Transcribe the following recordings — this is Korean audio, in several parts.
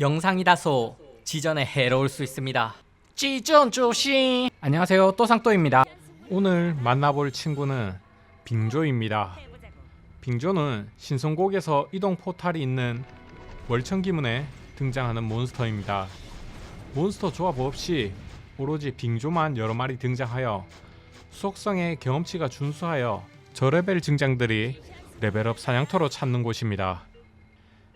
영상이 다소 지전에 해로울 수 있습니다. 지전 조심. 안녕하세요. 또상또입니다. 오늘 만나볼 친구는 빙조입니다. 빙조는 신성곡에서 이동 포탈이 있는 월천기문에 등장하는 몬스터입니다. 몬스터 조합 없이 오로지 빙조만 여러 마리 등장하여 수속성의 경험치가 준수하여 저레벨 증장들이 레벨업 사냥터로 찾는 곳입니다.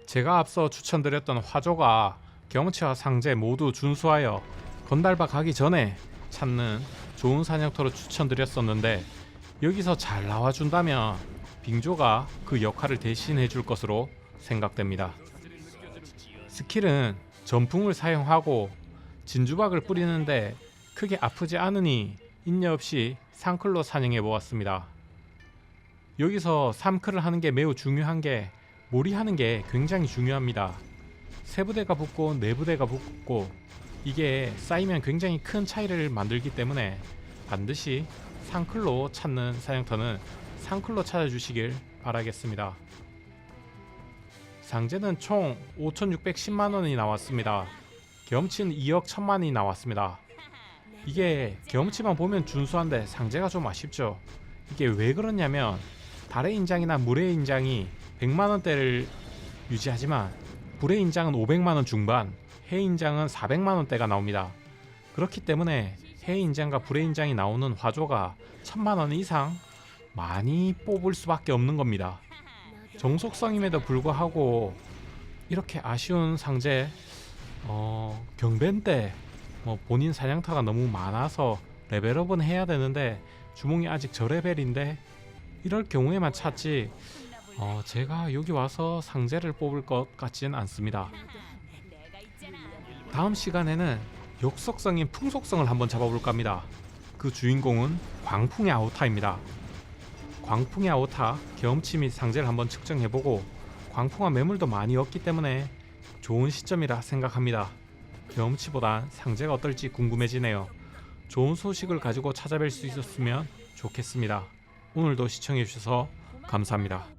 제가 앞서 추천드렸던 화조가 경험치와 상제 모두 준수하여 건달바 가기 전에 찾는 좋은 사냥터로 추천드렸었는데 여기서 잘 나와준다면 빙조가 그 역할을 대신해 줄 것으로 생각됩니다. 스킬은 전풍을 사용하고 진주박을 뿌리는데 크게 아프지 않으니 인내 없이 상클로 사냥해 보았습니다. 여기서 3클을 하는 게 매우 중요한 게 몰이하는 게 굉장히 중요합니다. 세 부대가 붙고 네 부대가 붙고 이게 쌓이면 굉장히 큰 차이를 만들기 때문에 반드시 상클로 찾는 사냥터는 상클로 찾아주시길 바라겠습니다. 상제는 총 5,610만 원이 나왔습니다. 경험치는 2억 1천만이 나왔습니다. 이게 경험치만 보면 준수한데 상제가 좀 아쉽죠. 이게 왜 그러냐면 달의 인장이나 물의 인장이 100만 원대를 유지하지만 불의 인장은 500만 원 중반, 해 인장은 400만 원대가 나옵니다. 그렇기 때문에 해 인장과 불의 인장이 나오는 화조가 1000만 원 이상 많이 뽑을 수밖에 없는 겁니다. 정속성임에도 불구하고 이렇게 아쉬운 상제 어, 경벤 때뭐 본인 사냥터가 너무 많아서 레벨업은 해야 되는데 주몽이 아직 저 레벨인데 이럴 경우에만 찾지 어, 제가 여기 와서 상제를 뽑을 것 같지는 않습니다. 다음 시간에는 역속성인 풍속성을 한번 잡아볼까 합니다. 그 주인공은 광풍의 아오타입니다. 광풍의 아오타 경험치 및 상제를 한번 측정해보고 광풍화 매물도 많이 얻기 때문에 좋은 시점이라 생각합니다. 경험치보단 상제가 어떨지 궁금해지네요. 좋은 소식을 가지고 찾아뵐 수 있었으면 좋겠습니다. 오늘도 시청해주셔서 감사합니다.